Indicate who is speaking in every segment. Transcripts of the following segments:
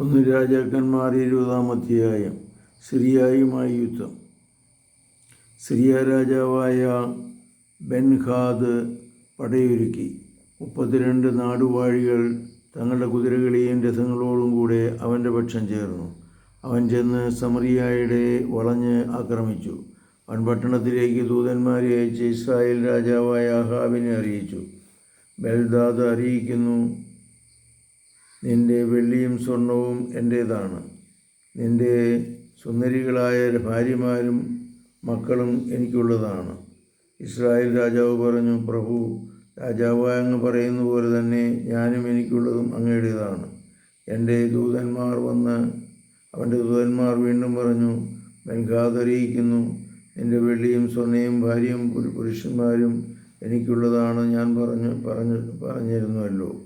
Speaker 1: ഒന്ന് രാജാക്കന്മാർ ഇരുപതാം അധ്യായം. സിറിയായുമായി യുദ്ധം. സിറിയ രാജാവായ ബെൻഹാദ് പടയൊരുക്കി. മുപ്പത്തിരണ്ട് നാടുവാഴികൾ തങ്ങളുടെ കുതിരകളെയും രഥങ്ങളോടും കൂടെ അവന്റെ പക്ഷം ചേർന്നു. അവൻ ചെന്ന് സമറിയായുടെ വളഞ്ഞ് ആക്രമിച്ചു. അവൻ പട്ടണത്തിലേക്ക് ദൂതന്മാരെ അയച്ച് ഇസ്രായേൽ രാജാവായ അഹാബിനെ അറിയിച്ചു. ബൽദാദ് അറിയിക്കുന്നു നിന്റെ വെള്ളിയും സ്വർണവും എന്റേതാണ് നിന്റെ സുന്ദരികളായ ഭാര്യമാരും മക്കളും എനിക്കുള്ളതാണ്. ഇസ്രായേൽ രാജാവ് പറഞ്ഞു പ്രഭു രാജാവ് അങ്ങ് പറയുന്ന പോലെ തന്നെ ഞാനും എനിക്കുള്ളതും അങ്ങയുടേതാണ്. എന്റെ ദൂതന്മാർ വന്ന് അവന്റെ ദൂതന്മാർ വീണ്ടും പറഞ്ഞു ബൻഖാതറിയിക്കുന്നു എന്റെ വെള്ളിയും സ്വർണയും ഭാര്യയും പുരു- പുരുഷന്മാരും എനിക്കുള്ളതാണ്. ഞാൻ പറഞ്ഞു പറഞ്ഞു പറഞ്ഞിരുന്നുവല്ലോ.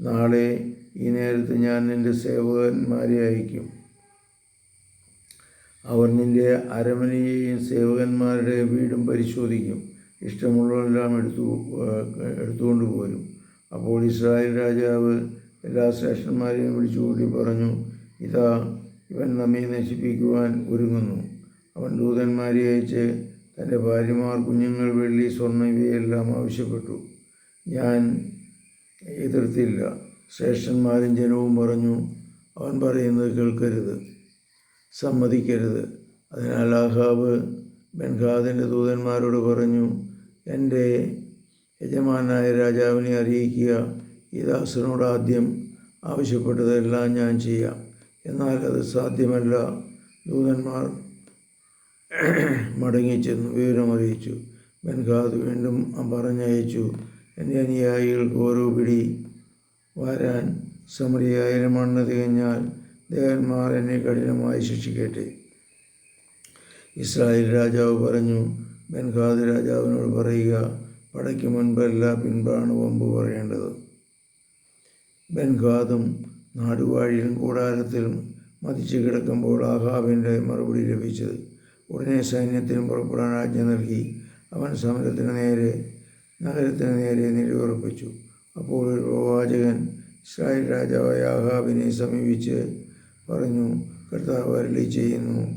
Speaker 1: നാളെ ഈ നേരത്ത് ഞാൻ നിന്റെ സേവകന്മാരെ അയക്കും അവർ നിന്റെ അരമനയെയും സേവകന്മാരുടെ വീടും പരിശോധിക്കും. ഇഷ്ടമുള്ളതെല്ലാം എടുത്തു എടുത്തുകൊണ്ട് പോരും. അപ്പോൾ ഇസ്രായേൽ രാജാവ് എല്ലാ ശ്രേഷ്ഠന്മാരെയും വിളിച്ചുകൂട്ടി പറഞ്ഞു ഇതാ ഇവൻ നമ്മെ നശിപ്പിക്കുവാൻ ഒരുങ്ങുന്നു. അവൻ ദൂതന്മാരെ അയച്ച് തന്റെ ഭാര്യമാർ കുഞ്ഞുങ്ങൾ വെള്ളി സ്വർണ ഇവയെല്ലാം ആവശ്യപ്പെട്ടു. ഞാൻ എതിർത്തില്ല. ശ്രേഷ്ഠന്മാരും ജനവും പറഞ്ഞു അവൻ പറയുന്നത് കേൾക്കരുത് സമ്മതിക്കരുത്. അതിനാൽ ആഹാബ് ബെൻഖാദിന്റെ ദൂതന്മാരോട് പറഞ്ഞു എന്റെ യജമാനായ രാജാവിനെ അറിയിക്കുക. ഈ ദാസനോട് ആദ്യം ആവശ്യപ്പെട്ടതെല്ലാം ഞാൻ ചെയ്യാം. എന്നാൽ അത് സാധ്യമല്ല. ദൂതന്മാർ മടങ്ങിച്ചെന്നു വിവരമറിയിച്ചു ബെൻഖാദ് വീണ്ടും പറഞ്ഞയച്ചു എന്റെ അനുയായികൾക്ക് ഓരോ പിടി വരാൻ സമറിയായിരം മണ്ണ് തികഞ്ഞാൽ ദേവന്മാർ എന്നെ കഠിനമായി ശിക്ഷിക്കട്ടെ. ഇസ്രായേൽ രാജാവ് പറഞ്ഞു ബെൻഖാദ് രാജാവിനോട് പറയുക പടയ്ക്ക് മുൻപല്ല പിൻപാണ് വമ്പ് പറയേണ്ടത്. ബെൻഖാദും നാടുവാഴിയിലും കൂടാരത്തിലും മതിച്ചു കിടക്കുമ്പോൾ ആഹാബിന്റെ മറുപടി ലഭിച്ചത്. ഉടനെ സൈന്യത്തിനും പുറപ്പെടാൻ ആജ്ഞ നൽകി. അവൻ സമരത്തിന് നേരെ നഗരത്തിന് നേരെ നിലയുറപ്പിച്ചു. അപ്പോൾ പ്രവാചകൻ ഇസ്രായേൽ രാജാവായ ആഹാബിനെ സമീപിച്ച് പറഞ്ഞു കർത്താവ് അരളി ചെയ്യുന്നു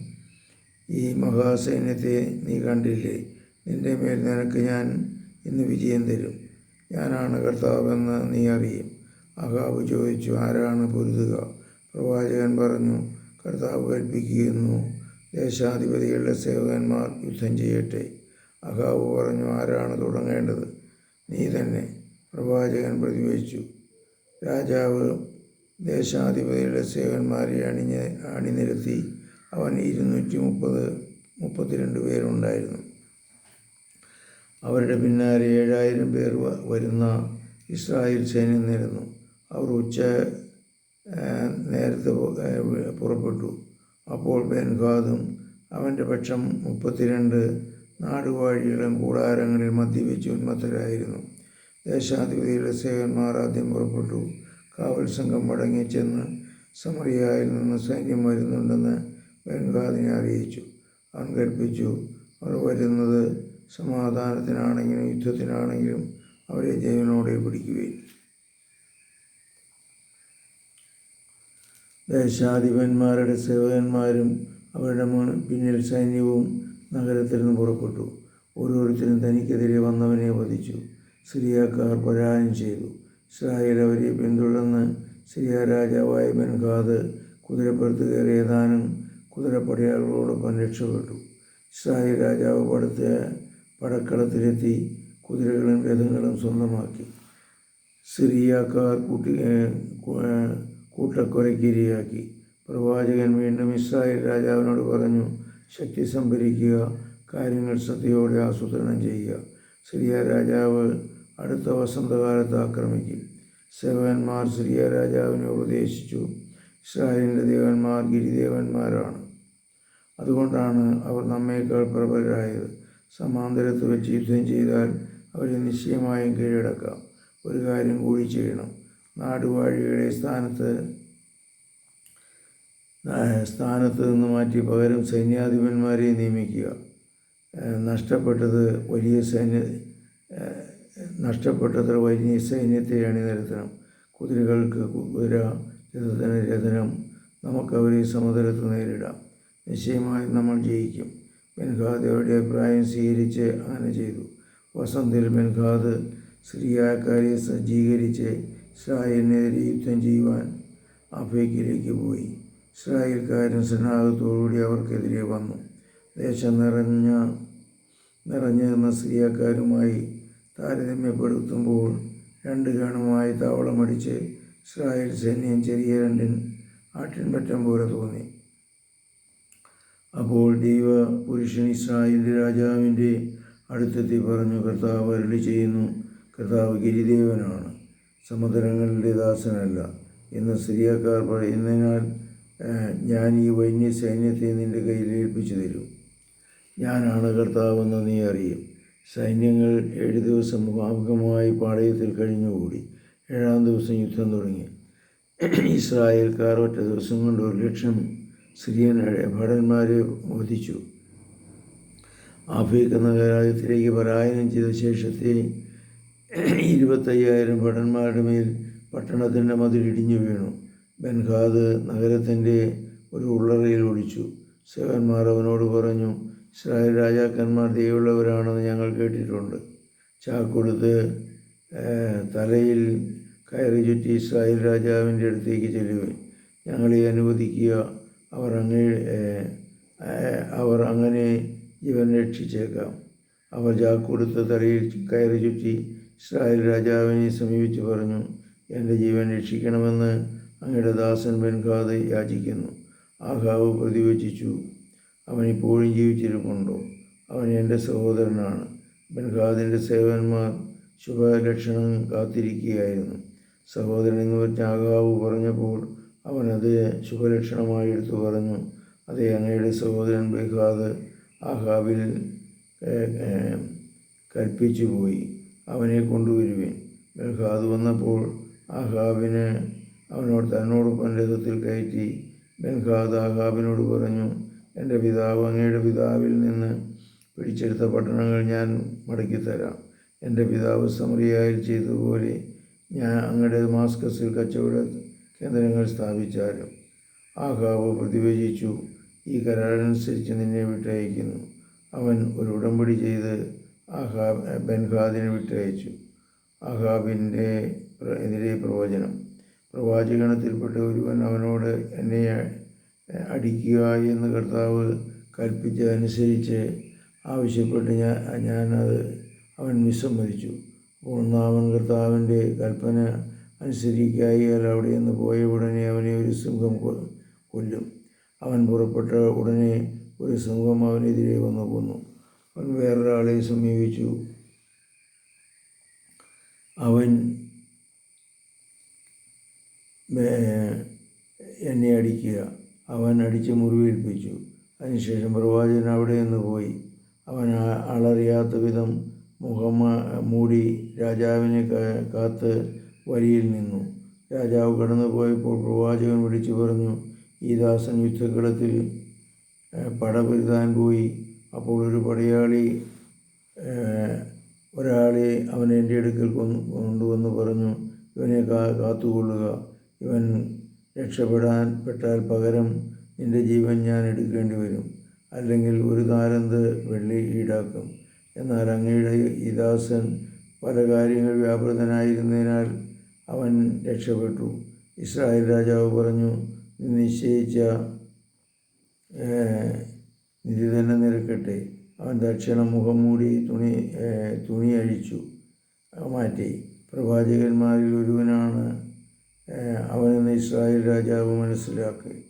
Speaker 1: ഈ മഹാസൈന്യത്തെ നീ കണ്ടില്ലേ? നിന്റെ മേൽ നിനക്ക് ഞാൻ ഇന്ന് വിജയം തരും. ഞാനാണ് കർത്താവെന്ന് നീ അറിയും. അഹാബ് ചോദിച്ചു ആരാണ് പൊരുതുക? പ്രവാചകൻ പറഞ്ഞു കർത്താവ് കൽപ്പിക്കുന്നു ദേശാധിപതികളുടെ സേവകന്മാർ യുദ്ധം ചെയ്യട്ടെ. അഹാബ് പറഞ്ഞു ആരാണ് തുടങ്ങേണ്ടത്? നീ തന്നെ. പ്രവാചകൻ പ്രതിവഹിച്ചു രാജാവ് ദേശാധിപതിയുടെ സേവന്മാരെ അണിഞ്ഞ് അണിനിരത്തി അവൻ ഇരുന്നൂറ്റി മുപ്പത് മുപ്പത്തിരണ്ട് പേരുണ്ടായിരുന്നു. അവരുടെ പിന്നാലെ ഏഴായിരം പേർ വരുന്ന ഇസ്രായേൽ സൈന്യം നിരന്നു അവർ ഉച്ച നേരത്തെ പുറപ്പെട്ടു. അപ്പോൾ ബെൻഖാദും അവന്റെ പക്ഷം മുപ്പത്തിരണ്ട് നാടുവാഴികളും കൂടാരങ്ങളിൽ മദ്യപിച്ച് ഉന്മത്തരായിരുന്നു. ദേശാധിപതിയുടെ സേവന്മാർ ആദ്യം പുറപ്പെട്ടു. കാവൽ സംഘം മടങ്ങി ചെന്ന് സമറിയായിൽ നിന്ന് സൈന്യം വരുന്നുണ്ടെന്ന് ബംഗാദിനെ അറിയിച്ചു. അവൻ കൽപ്പിച്ചു അവർ വരുന്നത് സമാധാനത്തിനാണെങ്കിലും യുദ്ധത്തിനാണെങ്കിലും അവരെ ജീവനോടെ പിടിക്കുകയും ദേശാധിപന്മാരുടെ സേവകന്മാരും അവരുടെ പിന്നിൽ സൈന്യവും നഗരത്തിൽ നിന്ന് പുറപ്പെട്ടു. ഓരോരുത്തരും തനിക്കെതിരെ വന്നവനെ വധിച്ചു. സിറിയക്കാർ പലായനം ചെയ്തു. ഇസ്രായേൽ അവരെ പിന്തുടർന്ന് സിറിയ രാജാവായ ബെൻഖാദ് കുതിരപ്പുറത്ത് കയറി ഏതാനും രക്ഷപ്പെട്ടു. ഇസ്രായേൽ രാജാവ് പടുത്ത പടക്കളത്തിലെത്തി കുതിരകളും രഥങ്ങളും സ്വന്തമാക്കി. സിറിയക്കാർ കൂട്ടി കൂട്ടക്കൊലക്കിരയാക്കി പ്രവാചകൻ വീണ്ടും ഇസ്രായേൽ രാജാവിനോട് പറഞ്ഞു ശക്തി സംഭരിക്കുക കാര്യങ്ങൾ ശ്രദ്ധയോടെ ആസൂത്രണം ചെയ്യുക. സിറിയ രാജാവ് അടുത്ത വസന്തകാലത്ത് ആക്രമിക്കും. സേവന്മാർ സിറിയ രാജാവിനെ ഉപദേശിച്ചു. ഇസ്രായേലിന്റെ ദേവന്മാർ ഗിരിദേവന്മാരാണ്. അതുകൊണ്ടാണ് അവർ നമ്മേക്കാൾ പ്രബലരായത്. സമാന്തരത്ത് വെച്ച് യുദ്ധം ചെയ്താൽ അവരെ നിശ്ചയമായും കീഴടക്കാം. ഒരു കാര്യം കൂടി ചെയ്യണം. നാടുവാഴികളെ സ്ഥാനത്ത് സ്ഥാനത്ത് നിന്ന് മാറ്റി പകരം സൈന്യാധിപന്മാരെ നിയമിക്കുക. നഷ്ടപ്പെട്ടത് വലിയ സൈന്യ നഷ്ടപ്പെട്ടത്ര വലിയ സൈന്യത്തെ അണിനിരത്തണം കുതിരകൾക്ക് കുതിര യുദ്ധത്തിന് രഥനം നമുക്കവരെ സമുദ്രത്ത് നേരിടാം. നിശ്ചയമായും നമ്മൾ ജയിക്കും. ബെൻഖാദയുടെ അഭിപ്രായം സ്വീകരിച്ച് അങ്ങനെ ചെയ്തു. വസന്തിൽ ബെൻഖാദ് സിറിയാക്കാരെ സജ്ജീകരിച്ച് ഇസ്രായേലിനെതിരെ യുദ്ധം ചെയ്യുവാൻ അഫേക്കിലേക്ക് പോയി. ഇസ്രായേൽക്കാരും സന്നാഹത്തോടുകൂടി അവർക്കെതിരെ വന്നു. ദേശം നിറഞ്ഞ നിറഞ്ഞു നിന്ന സിറിയക്കാരുമായി താരതമ്യപ്പെടുത്തുമ്പോൾ രണ്ട് ഗണമായി താവളമടിച്ച് ഇസ്രായേൽ സൈന്യം ചെറിയ രണ്ടിൻ ആട്ടിൻപറ്റം പോലെ തോന്നി. അപ്പോൾ ദൈവ പുരുഷൻ ഇസ്രായേലിന്റെ രാജാവിന്റെ അടുത്തെത്തി പറഞ്ഞു കർത്താവ് അരുളി ചെയ്യുന്നു കർത്താവ് ഗിരിദേവനാണ്. സമുദ്രങ്ങളുടെ ദാസനല്ല എന്ന് സിറിയക്കാർ പറയുന്നതിനാൽ ഞാൻ ഈ വന്യ സൈന്യത്തെ നിന്റെ കയ്യിൽ ഏൽപ്പിച്ചു തരും. ഞാനാണ് കർത്താവെന്ന് നീ അറിയും. സൈന്യങ്ങൾ ഏഴ് ദിവസം മുഖാമുഖമായി പാളയത്തിൽ കഴിഞ്ഞുകൂടി. ഏഴാം ദിവസം യുദ്ധം തുടങ്ങി. ഇസ്രായേൽക്കാർ ഒറ്റ ദിവസം കൊണ്ട് ഒരു ലക്ഷം സിറിയൻ ഭടന്മാരെ വധിച്ചു ആഫ്രിക്ക നഗരാജ്യത്തിലേക്ക് പലായനം ചെയ്ത ശേഷത്തെ ഇരുപത്തയ്യായിരം ഭടന്മാരുടെ മേൽ പട്ടണത്തിന്റെ മതിൽ ഇടിഞ്ഞു വീണു. ബൻഖാദ് നഗരത്തിന്റെ ഒരു ഉള്ളറയിൽ ഒളിച്ചു സേവന്മാർ അവനോട് പറഞ്ഞു ഇസ്രായേൽ രാജാക്കന്മാർ ദൈവമുള്ളവരാണെന്ന് ഞങ്ങൾ കേട്ടിട്ടുണ്ട്. ചാക്കൊടുത്ത് തലയിൽ കയറി ചുറ്റി ഇസ്രായേൽ രാജാവിന്റെ അടുത്തേക്ക് ചെല്ലുവിൻ. ഞങ്ങളെ അനുവദിക്കുക. അവർ അങ്ങേ അവർ അങ്ങനെ ജീവൻ രക്ഷിച്ചേക്കാം. അവർ ചാക്കൊടുത്ത് തലയിൽ കയറി ചുറ്റി ഇസ്രായേൽ രാജാവിനെ സമീപിച്ച് പറഞ്ഞു എന്റെ ജീവൻ രക്ഷിക്കണമെന്ന് അങ്ങയുടെ ദാസൻ ബെൻഖാദ് യാചിക്കുന്നു. ആഹാവ് പ്രതിവചിച്ചു. അവൻ ഇപ്പോഴും ജീവിച്ചിരിപ്പുണ്ടോ? അവൻ എന്റെ സഹോദരനാണ്. ബൻഹാദിന്റെ സേവന്മാർ ശുഭലക്ഷണം കാത്തിരിക്കുകയായിരുന്നു. സഹോദരൻ എന്ന് പറഞ്ഞ ആകാവ് പറഞ്ഞപ്പോൾ അവനത് ശുഭലക്ഷണമായി എടുത്തു പറഞ്ഞു. അതേ അങ്ങയുടെ സഹോദരൻ ബെൻഖാദ് ആഹാബിൽ കൽപ്പിച്ചു പോയി. അവനെ കൊണ്ടുവരുവേൻ. ബൽഹാദ് വന്നപ്പോൾ ആഹാബിന് അവനോട് തന്നോടൊപ്പം രഥത്തിൽ കയറ്റി ബെൻഖാദ് ആഹാബിനോട് പറഞ്ഞു എന്റെ പിതാവ് അങ്ങയുടെ പിതാവിൽ നിന്ന് പിടിച്ചെടുത്ത പട്ടണങ്ങൾ ഞാൻ മടക്കിത്തരാം എന്റെ പിതാവ് സമറിയായിൽ ചെയ്തതുപോലെ ഞാൻ അങ്ങയുടെ മാസ്കസിൽ കച്ചവട കേന്ദ്രങ്ങൾ സ്ഥാപിച്ചാലും. ആഹാവ് പ്രതിവചിച്ചു ഈ കരാറനുസരിച്ച് നിന്നെ വിട്ടയക്കുന്നു. അവൻ ഒരു ഉടമ്പടി ചെയ്ത് ആഹാബ് ബെൻഖാദിനെ വിട്ടയച്ചു. ആഹാബിന്റെ എതിരെ പ്രവചനം. പ്രവാചകണത്തിൽപ്പെട്ട ഒരുവൻ അവനോട് എന്നെ അടിക്കുക എന്ന് കർത്താവ് കൽപ്പിച്ചതനുസരിച്ച് ആവശ്യപ്പെട്ട് ഞാൻ ഞാനത് അവൻ വിസമ്മതിച്ചു. ഒന്നാമൻ കർത്താവിന്റെ കൽപ്പന അനുസരിക്കായാൽ അവിടെ നിന്ന് പോയ ഉടനെ അവനെ ഒരു സിംഹം കൊല്ലും. അവൻ പുറപ്പെട്ട ഉടനെ ഒരു സിംഹം അവനെതിരെ വന്നു കൊന്നു. അവൻ വേറൊരാളെ സമീപിച്ചു. അവൻ എന്നെ അടിക്കുക. അവൻ അടിച്ച് മുറിവേൽപ്പിച്ചു. അതിനുശേഷം പ്രവാചകൻ അവിടെ നിന്ന് പോയി. അവൻ അളറിയാത്ത വിധം മുഖം മൂടി രാജാവിനെ കാത്ത് വരിയിൽ നിന്നു. രാജാവ് കടന്നു പോയപ്പോൾ പ്രവാചകൻ വിളിച്ചു പറഞ്ഞു ഈ ദാസൻ യുദ്ധക്കളത്തിൽ പടപൊരുതാൻ പോയി. അപ്പോൾ ഒരു പടയാളി ഒരാളെ അവൻ എന്റെ അടുക്കൽ കൊണ്ടുവന്ന് പറഞ്ഞു ഇവനെ കാത്തുകൊള്ളുക. ഇവൻ രക്ഷപ്പെടാൻ പെട്ടാൽ പകരം നിന്റെ ജീവൻ ഞാൻ എടുക്കേണ്ടി വരും. അല്ലെങ്കിൽ ഒരു താരന്ത് വെള്ളി ഈടാക്കും. എന്നാൽ അങ്ങയുടെ ഈ ദാസൻ പല കാര്യങ്ങൾ വ്യാപൃതനായിരുന്നതിനാൽ അവൻ രക്ഷപ്പെട്ടു. ഇസ്രായേൽ രാജാവ് പറഞ്ഞു "നീ നിശ്ചയിച്ച നിധി തന്നെ നിരക്കട്ടെ. അവൻ ദക്ഷിണ മുഖം മൂടി തുണി തുണി അഴിച്ചു മാറ്റി. പ്രവാചകന്മാരിൽ ഒരുവനാണ് അവനെന്ന് ഇസ്രായേൽ രാജാവ് മനസ്സിലാക്കി.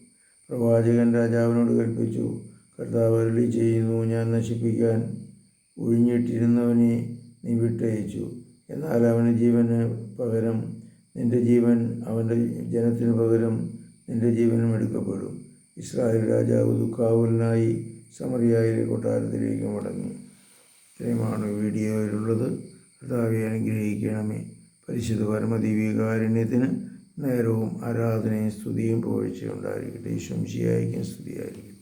Speaker 1: പ്രവാചകൻ രാജാവിനോട് കൽപ്പിച്ചു കർത്താവ് അരളി ചെയ്യുന്നു ഞാൻ നശിപ്പിക്കാൻ ഒഴിഞ്ഞിട്ടിരുന്നവനെ നീ വിട്ടയച്ചു. എന്നാൽ അവന് ജീവന് പകരം നിന്റെ ജീവൻ അവന്റെ ജനത്തിന് പകരം നിന്റെ ജീവനും എടുക്കപ്പെടും. ഇസ്രായേൽ രാജാവ് ദുഃഖാവുലനായി സമറിയായിലെ കൊട്ടാരത്തിലേക്ക് മടങ്ങി. ഇത്രയുമാണ് വീഡിയോയിലുള്ളത്. കർത്താവെ അനുഗ്രഹിക്കണമേ. പരിശുദ്ധ പരമദിവ്യകാരുണ്യത്തിന് നേരവും ആരാധനയും സ്തുതിയും പോഴ്ചയുണ്ടായിരിക്കട്ടെ ഈശ്വംശിയായിരിക്കും സ്തുതിയായിരിക്കും